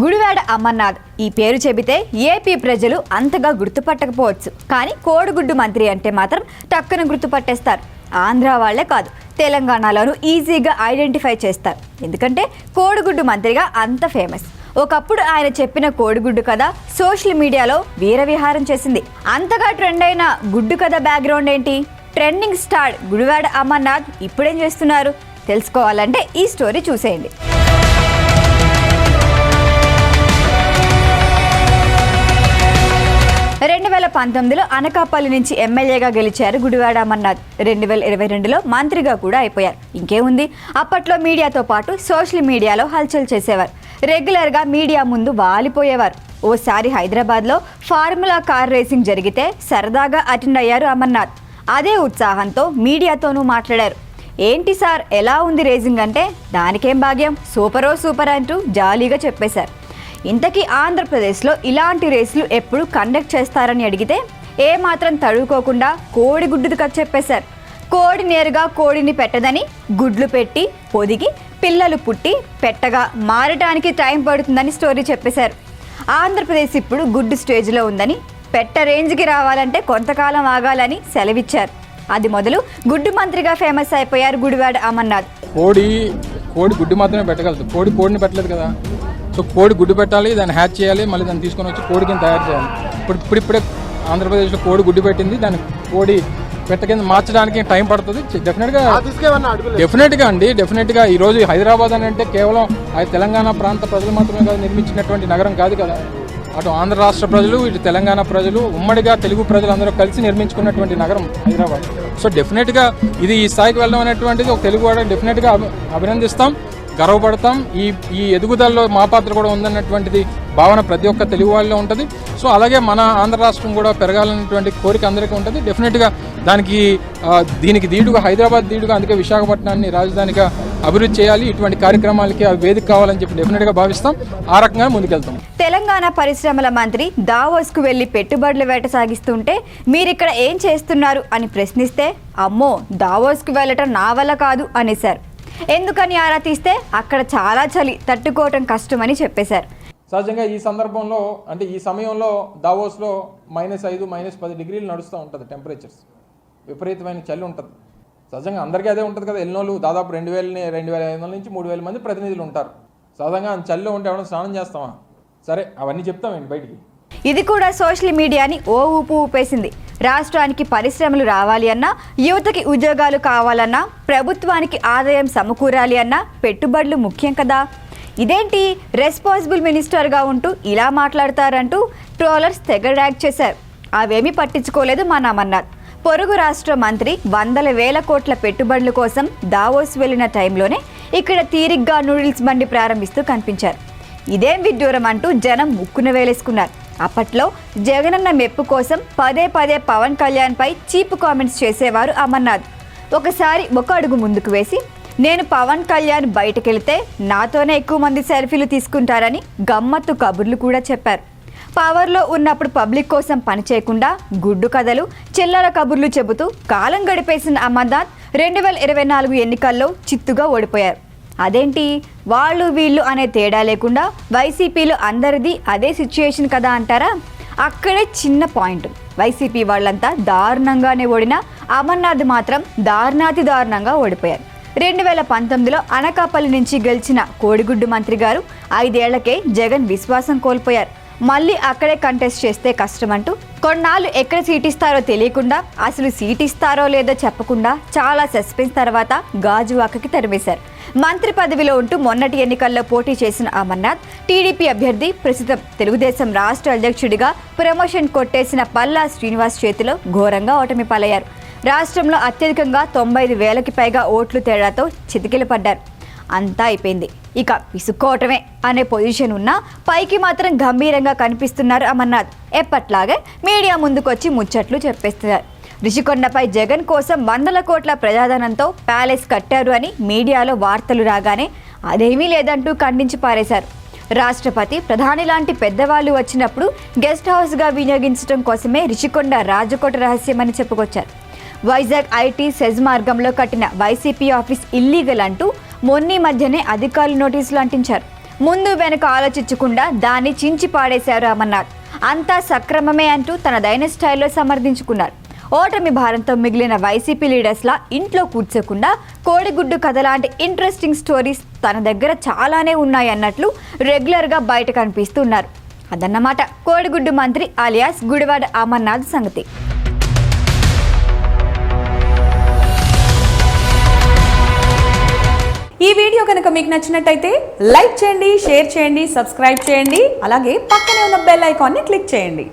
గుడివాడ అమర్నాథ్. ఈ పేరు చెబితే ఏపీ ప్రజలు అంతగా గుర్తుపట్టకపోవచ్చు. కానీ కోడిగుడ్డు మంత్రి అంటే మాత్రం టక్కున గుర్తుపట్టేస్తారు. ఆంధ్ర వాళ్ళే కాదు తెలంగాణలోనూ ఈజీగా ఐడెంటిఫై చేస్తారు. ఎందుకంటే కోడిగుడ్డు మంత్రిగా అంత ఫేమస్. ఒకప్పుడు ఆయన చెప్పిన కోడిగుడ్డు కథ సోషల్ మీడియాలో వీరవిహారం చేసింది. అంతగా ట్రెండ్ అయిన గుడ్డు కథ బ్యాక్గ్రౌండ్ ఏంటి? ట్రెండింగ్ స్టార్ గుడివాడ అమర్నాథ్ ఇప్పుడేం చేస్తున్నారు? తెలుసుకోవాలంటే ఈ స్టోరీ చూసేయండి. వేల పంతొమ్మిదిలో అనకాపల్లి నుంచి ఎమ్మెల్యేగా గెలిచారు గుడివాడ అమర్నాథ్ రెండు వేల ఇరవై రెండులో మంత్రిగా కూడా అయిపోయారు. ఇంకేముంది అప్పట్లో మీడియాతో పాటు సోషల్ మీడియాలో హల్చల్ చేసేవారు. రెగ్యులర్గా మీడియా ముందు వాలిపోయేవారు. ఓసారి హైదరాబాద్లో ఫార్ములా కార్ రేసింగ్ జరిగితే సరదాగా అటెండ్ అయ్యారు అమర్నాథ్. అదే ఉత్సాహంతో మీడియాతోనూ మాట్లాడారు. ఏంటి సార్ ఎలా ఉంది రేసింగ్ అంటే? దానికేం భాగ్యం? సూపరో సూపర్ అంటూ జాలీగా చెప్పేశారు. ఇంతకీ ఆంధ్రప్రదేశ్లో ఇలాంటి రేసులు ఎప్పుడు కండక్ట్ చేస్తారని అడిగితే ఏ మాత్రం కోడి గుడ్డుది కథ చెప్పేశారు. కోడి నేరుగా కోడిని పెట్టదని గుడ్లు పెట్టి పొదిగి పిల్లలు పుట్టి పెట్టగా మారటానికి టైం పడుతుందని స్టోరీ చెప్పేశారు. ఆంధ్రప్రదేశ్ ఇప్పుడు గుడ్డు స్టేజ్లో ఉందని పెట్ట రేంజ్కి రావాలంటే కొంతకాలం ఆగాలని సెలవిచ్చారు. అది మొదలు గుడ్డు మంత్రిగా ఫేమస్ అయిపోయారు గుడివాడ అమర్నాథ్. కోడి కోడి గుడ్డు మాత్రమే పెట్టగలదు కోడి కోడిని పెట్టలేదు కదా. సో కోడి గుడ్డు పెట్టాలి దాన్ని హ్యాచ్ చేయాలి మళ్ళీ దాన్ని తీసుకొని వచ్చి కోడి కింద తయారు చేయాలి. ఇప్పుడు ఇప్పుడు ఇప్పుడే ఆంధ్రప్రదేశ్లో కోడి గుడ్డు పెట్టింది దాన్ని కోడి పెట్ట కింద మార్చడానికి టైం పడుతుంది. డెఫినెట్గా డెఫినెట్గా అండి డెఫినెట్గా ఈ రోజు హైదరాబాద్ అని అంటే కేవలం అది తెలంగాణ ప్రాంత ప్రజలు మాత్రమే కాదు నిర్మించినటువంటి నగరం కాదు కదా. అటు ఆంధ్ర రాష్ట్ర ప్రజలు ఇటు తెలంగాణ ప్రజలు ఉమ్మడిగా తెలుగు ప్రజలందరూ కలిసి నిర్మించుకున్నటువంటి నగరం హైదరాబాద్. సో డెఫినెట్గా ఇది ఈ స్థాయికి వెళ్ళడం అనేటువంటిది ఒక తెలుగు వాడు డెఫినెట్గా అభి- అభినందిస్తాం. గర్వపడతాం. ఈ ఈ ఎదుగుదలలో మా పాత్ర కూడా ఉందన్నటువంటిది భావన ప్రతి ఒక్క తెలుగు వాళ్ళలో ఉంటుంది. సో అలాగే మన ఆంధ్ర రాష్ట్రం కూడా పెరగాలన్నటువంటి కోరిక అందరికీ ఉంటుంది. డెఫినెట్గా దానికి దీనికి దీటుగా హైదరాబాద్ దీటుగా అందుకే విశాఖపట్నాన్ని రాజధానిగా అభివృద్ధి చేయాలి. ఇటువంటి కార్యక్రమాలకి అవి వేదిక కావాలని చెప్పి డెఫినెట్గా భావిస్తాం. ఆ రకంగా ముందుకెళ్తాం. తెలంగాణ పరిశ్రమల మంత్రి దావోస్కు వెళ్ళి పెట్టుబడులు వేట సాగిస్తుంటే మీరిక్కడ ఏం చేస్తున్నారు? అని ప్రశ్నిస్తే అమ్మో దావోస్కు వెళ్ళటం నా వల్ల కాదు అనేశారు. ఎందుకని ఆరా తీస్తే? అక్కడ చాలా చలి తట్టుకోవటం కష్టమని చెప్పేశారు. సహజంగా ఈ సందర్భంలో అంటే ఈ సమయంలో దావోస్లో మైనస్ ఐదు మైనస్ పది డిగ్రీలు నడుస్తూ ఉంటుంది టెంపరేచర్స్. విపరీతమైన చలి ఉంటుంది. సహజంగా అందరికీ అదే ఉంటుంది కదా ఎన్నోళ్ళు దాదాపు రెండు వేలని రెండు వేల ఐదు వందల నుంచి మూడు వేల మంది ప్రతినిధులు ఉంటారు. సహజంగా అంత చలిలో ఉంటే ఎవరైనా స్నానం చేస్తామా? సరే అవన్నీ చెప్తామండి బయటికి. ఇది కూడా సోషల్ మీడియాని ఓ ఊపు ఊపేసింది. రాష్ట్రానికి పరిశ్రమలు రావాలి అన్నా యువతకి ఉద్యోగాలు కావాలన్నా ప్రభుత్వానికి ఆదాయం సమకూరాలి అన్నా పెట్టుబడులు ముఖ్యం కదా. ఇదేంటి? రెస్పాన్సిబుల్ మినిస్టర్గా ఉంటూ ఇలా మాట్లాడతారంటూ ట్రోలర్స్ తెగ ర్యాక్ చేశారు. అవేమీ పట్టించుకోలేదు మన అమర్నాథ్ పొరుగు రాష్ట్ర మంత్రి వందల వేల కోట్ల పెట్టుబడుల కోసం దావోస్ వెళ్ళిన టైంలోనే ఇక్కడ తీరిగ్గా నూడిల్స్ బండి ప్రారంభిస్తూ కనిపించారు. ఇదేం విడ్డూరం అంటూ జనం ముక్కున వేలేసుకున్నారు. అప్పట్లో జగనన్న మెప్పు కోసం పదే పదే పవన్ కళ్యాణ్ పై చీప్ కామెంట్స్ చేసేవారు అమర్నాథ్. ఒకసారి ఒక అడుగు ముందుకు వేసి నేను పవన్ కళ్యాణ్ బయటకెళ్తే నాతోనే ఎక్కువ మంది సెల్ఫీలు తీసుకుంటారని గమ్మత్తు కబుర్లు కూడా చెప్పారు. పవర్లో ఉన్నప్పుడు పబ్లిక్ కోసం పనిచేయకుండా గుడ్డు కథలు చిల్లర కబుర్లు చెబుతూ కాలం గడిపేసిన అమర్నాథ్ రెండు వేల ఇరవై నాలుగు ఎన్నికల్లో చిత్తుగా ఓడిపోయారు. అదేంటి? వాళ్ళు వీళ్ళు అనే తేడా లేకుండా వైసీపీలో అందరిది అదే సిచ్యుయేషన్ కదా అంటారా? అక్కడే చిన్న పాయింట్ వైసీపీ వాళ్ళంతా దారుణంగానే ఓడినా అమర్నాథ్ మాత్రం దారుణాతి దారుణంగా ఓడిపోయారు. రెండు వేల పంతొమ్మిదిలో అనకాపల్లి నుంచి గెలిచిన కోడిగుడ్డు మంత్రి గారు ఐదేళ్ళకే జగన్ విశ్వాసం కోల్పోయారు. మళ్ళీ అక్కడే కంటెస్ట్ చేస్తే కష్టమంటూ కొన్నాళ్ళు ఎక్కడ సీట్ ఇస్తారో తెలియకుండా అసలు సీట్ ఇస్తారో లేదో చెప్పకుండా చాలా సస్పెన్స్ తర్వాత గాజువాకకి తరిమేశారు. మంత్రి పదవిలో ఉంటూ మొన్నటి ఎన్నికల్లో పోటీ చేసిన అమర్నాథ్ టీడీపీ అభ్యర్థి ప్రస్తుతం తెలుగుదేశం రాష్ట్ర అధ్యక్షుడిగా ప్రమోషన్ కొట్టేసిన పల్లా శ్రీనివాస్ చేతిలో ఘోరంగా ఓటమి పాలయ్యారు. రాష్ట్రంలో అత్యధికంగా తొంభై ఐదు వేలకి పైగా ఓట్లు తేడాతో చితికిలు పడ్డారు. అంతా అయిపోయింది. ఇక విసుక్కోవటమే అనే పొజిషన్ ఉన్నా పైకి మాత్రం గంభీరంగా కనిపిస్తున్నారు అమర్నాథ్. ఎప్పట్లాగే మీడియా ముందుకొచ్చి ముచ్చట్లు చెప్పేస్తున్నారు. రిషికొండపై జగన్ కోసం వందల కోట్ల ప్రజాధనంతో ప్యాలెస్ కట్టారు అని మీడియాలో వార్తలు రాగానే అదేమీ లేదంటూ ఖండించి పారేశారు. రాష్ట్రపతి ప్రధాని లాంటి పెద్దవాళ్ళు వచ్చినప్పుడు గెస్ట్ హౌస్గా వినియోగించడం కోసమే రిషికొండ రాజకోట రహస్యమని చెప్పుకొచ్చారు. వైజాగ్ ఐటీ సెజ్ మార్గంలో కట్టిన వైసీపీ ఆఫీస్ ఇల్లీగల్ అంటూ మొన్నీ మధ్యనే అధికారులు నోటీసులు అంటించారు. ముందు వెనుక ఆలోచించకుండా దాన్ని చించి పాడేశారు అమర్నాథ్. అంతా సక్రమమే అంటూ తన దైన స్టైల్లో సమర్థించుకున్నారు. ఓటమి భారంతో మిగిలిన వైసీపీ లీడర్స్లా ఇంట్లో కూర్చోకుండా కోడిగుడ్డు కథ లాంటి ఇంట్రెస్టింగ్ స్టోరీస్ తన దగ్గర చాలానే ఉన్నాయి అన్నట్లు రెగ్యులర్గా బయట కనిపిస్తున్నారు. అదన్నమాట. కోడిగుడ్డు మంత్రి అలియాస్ గుడివాడ అమర్నాథ్ సంగతి. ఈ వీడియో కనుక మీకు నచ్చినట్టయితే లైక్ చేయండి షేర్ చేయండి సబ్స్క్రైబ్ చేయండి అలాగే పక్కనే ఉన్న బెల్ ఐకాన్ని క్లిక్ చేయండి.